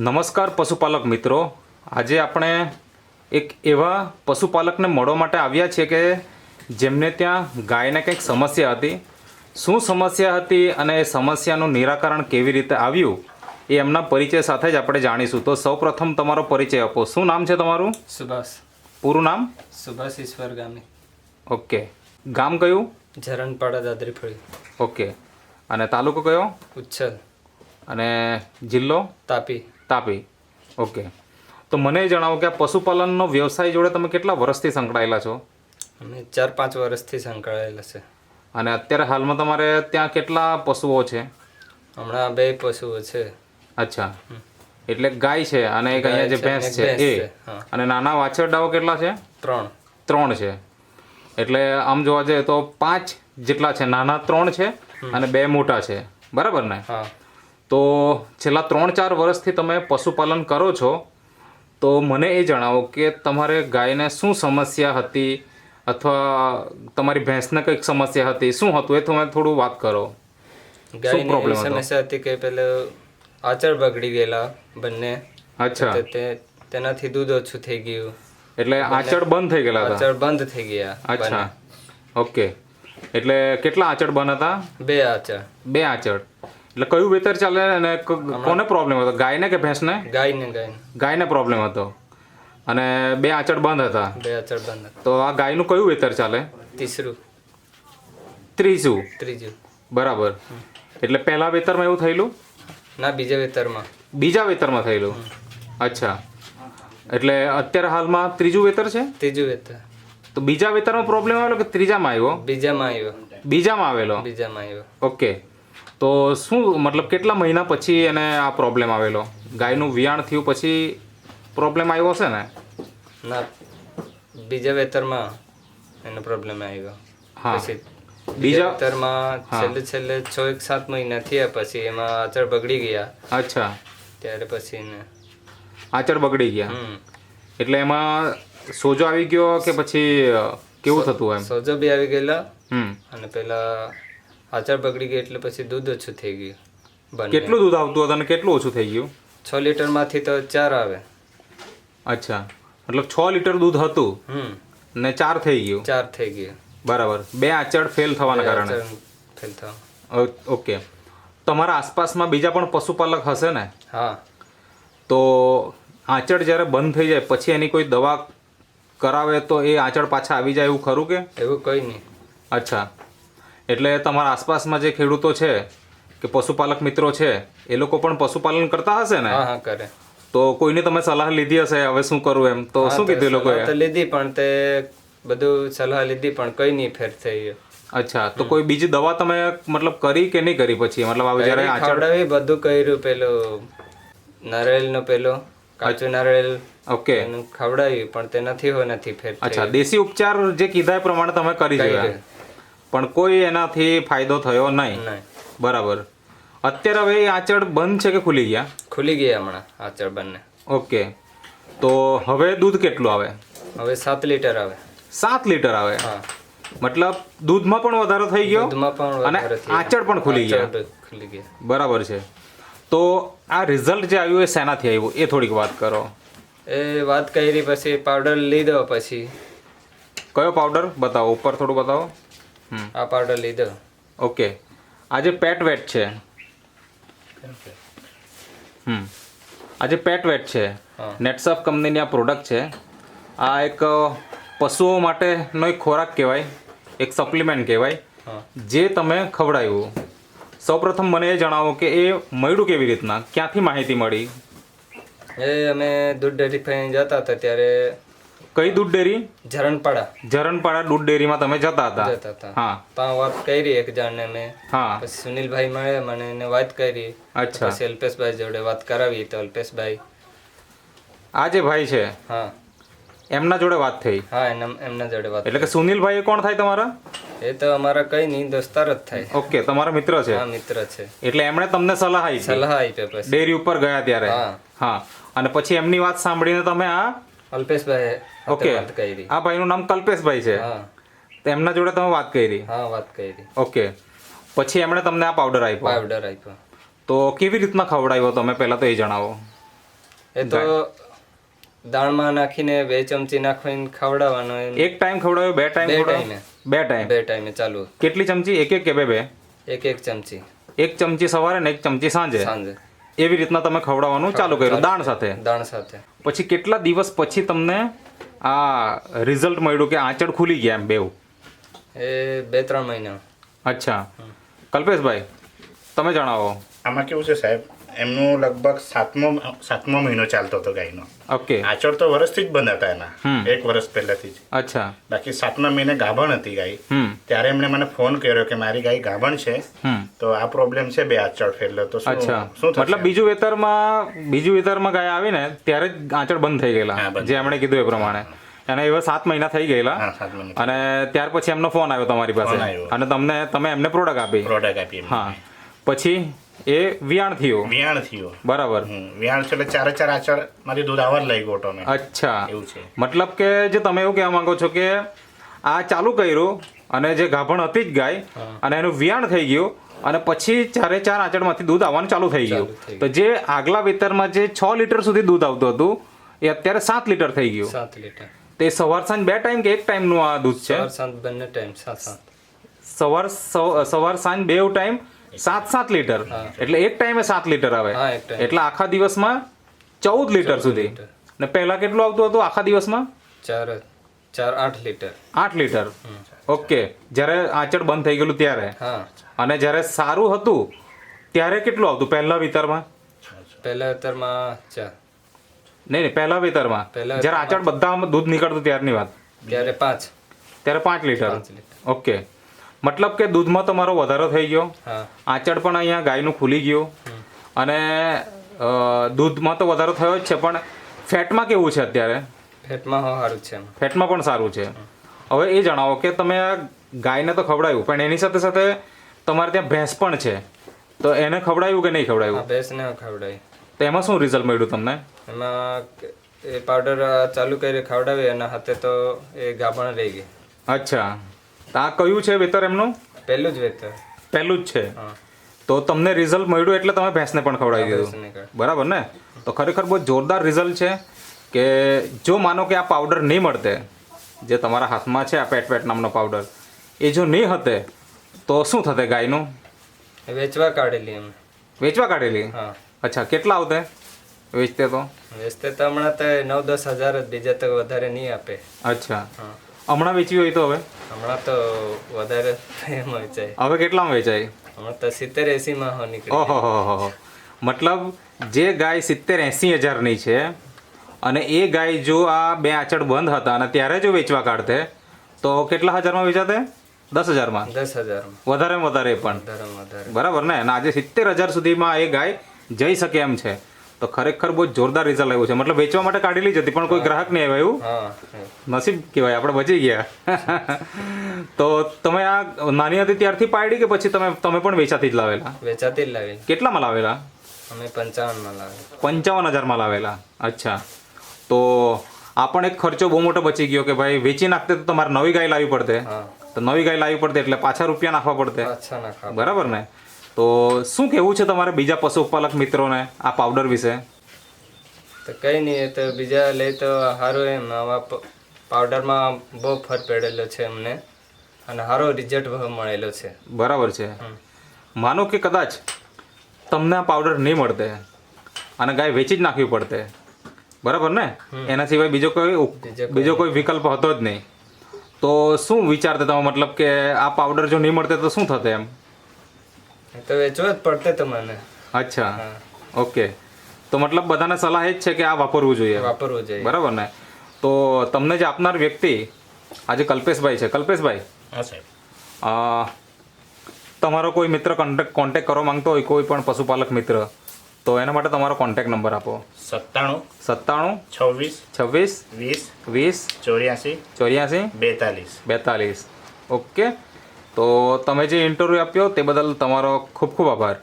નમસ્કાર પશુપાલક મિત્રો. આજે આપણે એક એવા પશુપાલકને મળવા માટે આવ્યા છીએ કે જેમને ત્યાં ગાયને કંઈક સમસ્યા હતી. શું સમસ્યા હતી અને એ સમસ્યાનું નિરાકરણ કેવી રીતે આવ્યું એ એમના પરિચય સાથે જ આપણે જાણીશું. તો સૌપ્રથમ તમારો પરિચય આપો. શું નામ છે તમારું? સુભાષ. પૂરું નામ? સુભાષ ઈશ્વર ગામી ઓકે. ગામ કયું? ઝરણપાડા દાદરીફળી. ઓકે. અને તાલુકો કયો? ઉચ્છલ. અને જિલ્લો? તાપી. તાપી. ઓકે. તો મને જણાવો કે આ પશુપાલનનો વ્યવસાય જોડે તમે કેટલા વર્ષથી સંકળાયેલા છો? અમે ચાર પાંચ વર્ષથી સંકળાયેલા છે. અને અત્યારે હાલમાં તમારે ત્યાં કેટલા પશુઓ છે? હમણાં બે પશુઓ છે. અચ્છા. એટલે ગાય છે અને એક અહીંયા જે ભેંસ છે. એ. અને નાના વાછરડાઓ કેટલા છે? ત્રણ. ત્રણ છે. એટલે આમ જોવા જઈએ તો પાંચ જેટલા છે. નાના ત્રણ છે અને બે મોટા છે. બરાબર ને? હા. તો છેલ્લા ત્રણ ચાર વર્ષથી તમે પશુપાલન કરો છો તો મને એ જણાવો કે તમારે ગાયને શું સમસ્યા હતી અથવા તમારી ભેંસને કંઈક સમસ્યા હતી શું હતું? એ તમે થોડું વાત કરો. ગાયની સમસ્યા હતી કે પેલે આચળ બગડી ગયેલા બંને. અચ્છા. તેનાથી દૂધ ઓછું થઈ ગયું. એટલે આંચળ બંધ થઈ ગયેલા આચળ બંધ થઈ ગયા અચ્છા. ઓકે. એટલે કેટલા આચળ બંધ હતા? બે આચળ. બે આંચળ. એટલે કયું વેતર ચાલે અને કોને પ્રોબ્લેમ હતો? ગાયને કે ભેંસને? ગાય ને ગાય ગાયને પ્રોબ્લેમ હતો. અને બે આંચળ બંધ હતા. બે આંચળ બંધ તો આ ગાયનું કયું વેતર ચાલે? તીસરું ત્રીજું ત્રીજું. બરાબર. એટલે પહેલા વેતરમાં એવું થયેલું? ના બીજા વેતરમાં. બીજા વેતરમાં થયેલું? અચ્છા. એટલે અત્યારે હાલમાં ત્રીજું વેતર છે? ત્રીજું વેતર. તો બીજા વેતરમાં પ્રોબ્લેમ આવેલો કે ત્રીજામાં આવ્યો? બીજામાં આવ્યો. બીજામાં આવેલો? બીજામાં આવ્યો. ઓકે. તો શું મતલબ કેટલા મહિના પછી એને આ પ્રોબ્લેમ આવેલો? ગાયનું વિયાણ થયું પછી પ્રોબ્લેમ આવ્યો હશે ને? ના બીજા વેતરમાં એનો પ્રોબ્લેમ આવ્યો. હા. પછી બીજા- વેતરમાં છેલ્લે છેલ્લે છ એક સાત મહિના થયા પછી એમાં આચળ બગડી ગયા. અચ્છા. ત્યારે પછી એને આચળ બગડી ગયા. હમ. એટલે એમાં સોજો આવી ગયો કે પછી કેવું થતું એમ? સોજો બી આવી ગયેલા હમ. અને પેલા આચળ બગડી ગઈ એટલે પછી દૂધ ઓછું થઈ ગયું કેટલું દૂધ આવતું હતું અને કેટલું ઓછું થઈ ગયું? છ લીટરમાંથી તો ચાર આવે. અચ્છા. મતલબ છ લીટર દૂધ હતું હમ. ને ચાર થઈ ગયું? ચાર થઈ ગયું. બરાબર. બે આંચળ ફેલ થવાના કારણે. ફેલ થવા. ઓકે. તમારા આસપાસમાં બીજા પણ પશુપાલક હશે ને? હા. તો આંચળ જ્યારે બંધ થઈ જાય પછી એની કોઈ દવા કરાવે તો એ આંચળ પાછા આવી જાય એવું ખરું કે? એવું કંઈ નહીં. અચ્છા. એટલે તમારા આસપાસમાં જે ખેડૂતો છે કે પશુપાલક મિત્રો છે એ લોકો પણ પશુપાલન કરતા હશે ને? હા હા કરે. તો કોઈની તમે સલાહ લીધી હશે હવે શું કરવું એમ? તો શું કીધું લોકોએ? તો લીધી પણ તે બધું સલાહ લીધી પણ કઈ નહીં ફેર થઈ અચ્છા તો કોઈ બીજી દવા તમે મતલબ કરી કે નહીં કરી પછી? મતલબ હવે જ્યારે આચડાવી બધું કર્યું પેલું નારિયેળનો પેલો કાચું નારિયેળ ઓકે. ખવડાવ્યું પણ તે નથી હોય નથી ફેર અચ્છા દેશી ઉપચાર જે કીધા એ પ્રમાણે તમે કરી જોયા. પણ કોઈ એનાથી ફાયદો થયો નહીં. બરાબર. અત્યારે હવે આંચળ બંધ છે કે ખુલી ગયા? ખુલી ગયા હમણાં આચળ બંને ઓકે. તો હવે દૂધ કેટલું આવે? હવે સાત લીટર આવે. સાત લીટર આવે? હા. મતલબ દૂધમાં પણ વધારો થઈ ગયો? દૂધમાં પણ અને આચળ પણ ખુલી ગયા? ખુલી ગયા. બરાબર છે. તો આ રિઝલ્ટ જે આવ્યું એ શેનાથી આવ્યું? એ થોડીક વાત કરો. એ વાત કરી પછી પાવડર લીધો પછી કયો પાવડર બતાવો. ઉપર થોડું બતાવો. આ પાવડર લીધો. ઓકે. આજે પેટ વેટ છે. હમ. આજે પેટ વેટ છે. નેટસફ કંપનીની આ પ્રોડક્ટ છે. આ એક પશુઓ માટેનો એક ખોરાક કહેવાય એક સપ્લિમેન્ટ કહેવાય જે તમે ખવડાવ્યું. સૌપ્રથમ મને એ જણાવો કે એ મળ્યું કેવી રીતના? ક્યાંથી માહિતી મળી? એ અમે દૂધ ડેરી જતા હતા ત્યારે કઈ દૂધ ડેરી? ઝરણપાડા. ઝરણપાડા દૂધ ડેરીમાં તમે જતા હતા? જતા હતા. હા. ત્યાં વાત કરી એક જણને મેં. હા. પછી સુનિલભાઈ મળ્યા મને એને વાત કરી. અચ્છા. પછી અલ્પેશભાઈ જોડે વાત કરાવી તો અલ્પેશભાઈ. આ જે ભાઈ છે હા. એમના જોડે વાત થઈ? હા એના એમના જોડે વાત એટલે કે સુનિલભાઈ કોણ થાય તમારા? એ તો અમારા કઈ નહીં દોસ્તાર જ થાય. ઓકે તમારા મિત્ર છે? હા મિત્ર છે. એટલે એમણે તમને સલાહ આપી? સલાહ આપી પછી. ડેરી ઉપર ગયા ત્યારે? હા. હા. અને પછી એમની વાત સાંભળીને તમે આ અલ્પેશભાઈ ઓકે વાત કરી. આ ભાઈનું નામ કલ્પેશભાઈ છે. હા. તો એમના જોડે તમે વાત કરી. હા વાત કરી. ઓકે પછી એમણે તમને આ પાવડર આપ્યો. પાવડર આપ્યો. તો કેવી રીતના ખવડાવ્યો તમે પહેલા તો એ જણાવો. એ તો દાળમાં નાખીને બે ચમચી નાખીને ખવડાવવાનો એક ટાઈમ ખવડાવ્યો બે ટાઈમ બે ખવડાવ્યો? ટાઈમે. બે ટાઈમ બે ટાઈમે ચાલુ. કેટલી ચમચી? એક એક કે બે બે? એક એક ચમચી. એક ચમચી સવારે ને એક ચમચી સાંજે? સાંજે. એવી રીતના તમે ખવડાવવાનું ચાલુ કર્યું દાણ સાથે? દાણ સાથે. પછી કેટલા દિવસ પછી તમને આ રિઝલ્ટ મળ્યું કે આંચળ ખુલી ગયા એમ બેવ. એ બે ત્રણ મહિના. અચ્છા. કલ્પેશભાઈ તમે જણાવો. આમાં કેવું છે સાહેબ? એમનું લગભગ સાતમો સાતમો મહિનો ચાલતો હતો ગાયનો. ઓકે. આચળ તો વર્ષથી જ બંધ હતા એના એક વર્ષ પહેલાથી જ. અચ્છા. બાકી સાતમા મહિને ગાભણ હતી ગાય. ત્યારે એમણે મને ફોન કર્યો કે મારી ગાય ગાભણ છે. હમ. તો આ પ્રોબ્લેમ છે બે આંચળ ફેરલે. તો શું અચ્છા. શું મતલબ બીજું વેતરમાં બીજું વેતરમાં ગાય આવીને ત્યારે જ આંચળ બંધ થઈ ગયેલા જે એમણે કીધું એ પ્રમાણે. અને એવા સાત મહિના થઈ ગયેલા. અને ત્યાર પછી એમનો ફોન આવ્યો તમારી પાસે. અને તમને તમે એમને પ્રોડક્ટ આપી. પ્રોડક્ટ આપી હા. પછી એ વિયાણ થયું. વિયાણ થયું. બરાબર. વિયાણ છે એટલે ચારે ચાર આચળ મારી દૂધ જ લાગ્યું ઓટોમેટિક અચ્છા. એવું છે. મતલબ કે જે તમે એવું કહેવા માંગો છો કે આ ચાલુ કર્યું અને જે ગાભણ હતી જ ગાય અને એનું વિયાણ થઈ ગયું અને પછી ચારે ચાર આંચળમાંથી દૂધ આવવાનું ચાલુ થઈ ગયું. તો જે આગલા વેતરમાં જે છ લીટર સુધી દૂધ આવતું હતું એ અત્યારે સાત લીટર થઈ ગયું. સાત લીટર. તે સવાર સાંજ બે ટાઈમ કે એક ટાઈમનું આ દૂધ છે? સવાર સાંજ બંને ટાઈમ સાત સાત સવાર સવાર સાંજ બે ટાઈમ સાત સાત લીટર. એટલે એક ટાઈમે સાત લીટર આવે. એટલે આખા દિવસમાં ચૌદ લીટર સુધી. ને પહેલા કેટલું આવતું હતું આખા દિવસમાં? ચાર ચાર આઠ લીટર. આઠ લીટર? ઓકે. જ્યારે આંચળ બંધ થઈ ગયેલું ત્યારે? અને જ્યારે સારું હતું ત્યારે કેટલું આવતું? પહેલા વિતરમાં? પહેલા વિતરમાં ચાર. નહીં નહીં પહેલા વિતરમાં. જ્યારે આંચળ બધા દૂધ નીકળતું ત્યારની વાત? ત્યારે પાંચ. ત્યારે પાંચ લીટર. ઓકે. મતલબ કે દૂધમાં તમારો વધારો થઈ ગયો. આંચળ પણ અહીંયા ગાયનું ખુલી ગયું. અને દૂધમાં તો વધારો થયો જ છે પણ ફેટમાં કેવું છે અત્યારે? પેટમાં હો સારું છે ફેટમાં પણ સારું છે. હવે એ જણાવો કે તમે આ ગાયને તો ખવડાવ્યું પણ એની સાથે સાથે તમારે ત્યાં ભેંસ પણ છે. તો એને ખવડાવ્યું કે નહીં ખવડાવ્યું? ભેંસને ખવડાવી. તો એમાં શું રિઝલ્ટ મળ્યું તમને? એમાં એ પાવડર ચાલુ કરી ખવડાવી એના હાથે તો એ ગાભણ રહી ગઈ. અચ્છા. આ કયું છે વેતર એમનું? પહેલું જ વેતર. પહેલું જ છે. તો તમને રિઝલ્ટ મળ્યું એટલે તમે ભેંસને પણ ખવડાવી દીધું. બરાબર ને? તો ખરેખર બહુ જોરદાર રિઝલ્ટ છે. કે જો માનો કે આ પાવડર નહીં મળતે જે તમારા હાથમાં છે આ પેટ પેટ નામનો પાવડર એ જો નહીં હતે તો શું થતે ગાયનું? વેચવા કાઢેલી એમ. વેચવા કાઢેલી? હા. અચ્છા કેટલા આવતે? વેચતે તો? વેચતે તો હમણાં તો નવ દસ હજાર જ બીજા તો વધારે નહીં આપે. અચ્છા. હમણાં વેચવી હોય તો હવે? હમણાં તો વધારે એમ વેચાય હવે કેટલામાં વેચાય? હમણાં તો સિત્તેર એસીમાં હો નીકળે. ઓહો. મતલબ જે ગાય સિત્તેર એંસી હજારની છે અને એ ગાય જો આ બે આંચળ બંધ હતા અને ત્યારે જો વેચવા કાઢતે તો કેટલા હજારમાં વેચાતે? દસ હજારમાં? દસ હજારમાં. વધારે વધારે પણ. બરાબર ને? અને આજે સિત્તેર હજાર સુધીમાં એ ગાય જઈ શકે એમ છે. તો ખરેખર બહુ જોરદાર રિઝલ્ટ આવ્યું છે. મતલબ વેચવા માટે કાઢેલી જ હતી પણ કોઈ ગ્રાહક નહીં આવ્યું. એવું નસીબ કહેવાય આપણે બચી ગયા. તો તમે આ નાની હતી ત્યારથી પાડી કે પછી તમે તમે પણ વેચાતી જ લાવેલા? વેચાતી જ લાવેલા. કેટલામાં લાવેલા? અમે પંચાવનમાં લાવેલા. પંચાવન હજારમાં લાવેલા. અચ્છા. તો આ પણ એક ખર્ચો બહુ મોટો બચી ગયો કે ભાઈ વેચી નાખતે તો તમારે નવી ગાય લાવવી પડતે. તો નવી ગાય લાવવી પડતે એટલે પાછા રૂપિયા નાખવા પડતે. અચ્છા બરાબર ને? તો શું કેવું છે તમારે બીજા પશુપાલક મિત્રોને આ પાવડર વિશે? તો કઈ નહીં તો બીજા લે તો સારું એમ. આવા પાવડરમાં બહુ ફર પડેલો છે એમને અને સારો રિઝલ્ટ મળેલો છે. બરાબર છે. માનો કે કદાચ તમને આ પાવડર નહીં મળતે અને ગાય વેચી જ નાખવી પડતે. બરાબર ને? એના સિવાય બીજો કોઈ બીજો કોઈ વિકલ્પ હતો જ નહીં. તો શું વિચારતા તમે? મતલબ કે આ પાવડર જો નહીં મળતે તો શું થતે એમ? તો વેચવો જ પડતે તમને અચ્છા. ઓકે. તો મતલબ બધાને સલાહ એ જ છે કે આ વાપરવું જોઈએ. વાપરવું જોઈએ. બરાબર ને? તો તમને જે આપનાર વ્યક્તિ આજે કલ્પેશભાઈ છે. કલ્પેશભાઈ? હા સાહેબ. તમારો કોઈ મિત્ર કોન્ટેક કોન્ટેક કરવા માંગતો હોય કોઈ પણ પશુપાલક મિત્ર? તો એના માટે તમારો કોન્ટેક નંબર આપો. સત્તાણું સત્તાણું છવ્વીસ છવ્વીસ વીસ વીસ ચોર્યાસી ચોર્યાસી બેતાલીસ. બેતાલીસ. ઓકે. તો તમે જે ઇન્ટરવ્યૂ આપ્યો તે બદલ તમારો ખૂબ ખૂબ આભાર.